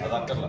అది అక్కర్లా